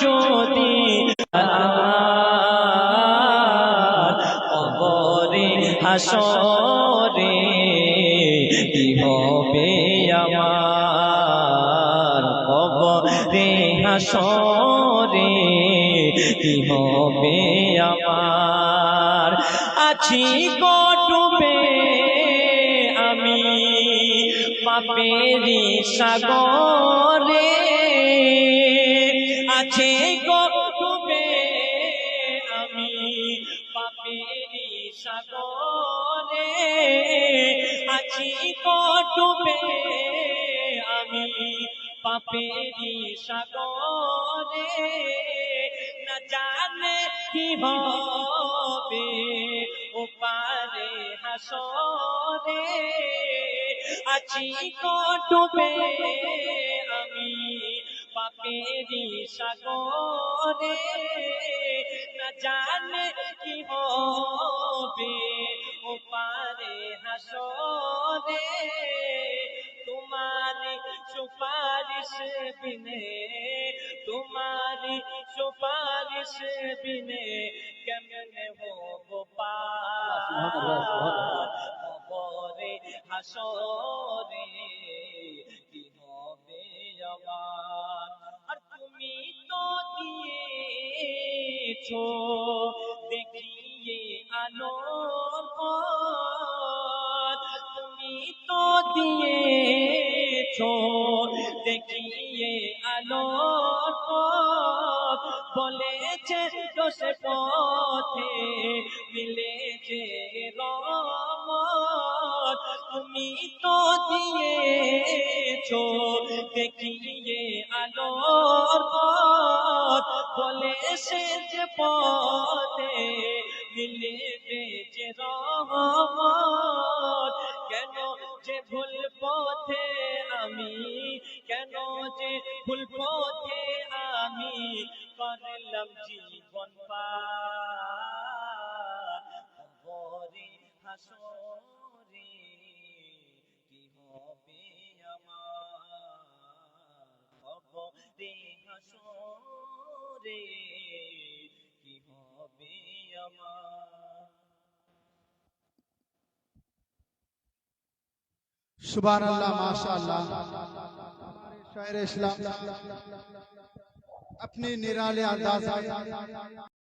যদি কবরে হাসরে কি হবে আমার কবরে হাসরে কি হবে আমার? আছি কটবে আমি পাপেরি সাগরে। আছে কটবে আমি পাপেরি সাগরে আছি কটবে আমি পাপেরি সাগরে না জানে কি হবে ও পারে হাসরে আছি কটবে পাপেরি সাগরে না জানে কি হবে ও পারে হাসরে তোমারি সুপারিশ বিনে তোমারি সুপারিশ বিনে কেমনে হব পারে হাসরে কি হবে আমার দিয়েছ দেখিয়ে পথ তুমি তো দিয়েছ। দেখিয়ে পথ বলেছে দোষে পথে মিলে যে রমত তুমি তো দিয়েছ। দেখিয়ে আলোর পথ বলে সে যে পথে মিলবে যে রহমত। কেন যে ভুল পথে আমি, কেন যে ভুল পথে আমি করলাম জীবন পারে। হাসরে কি হবে আমার? হাসরে দে কি سبحان اللہ ماشاء اللہ شاعر اسلام اپنے نرالے انداز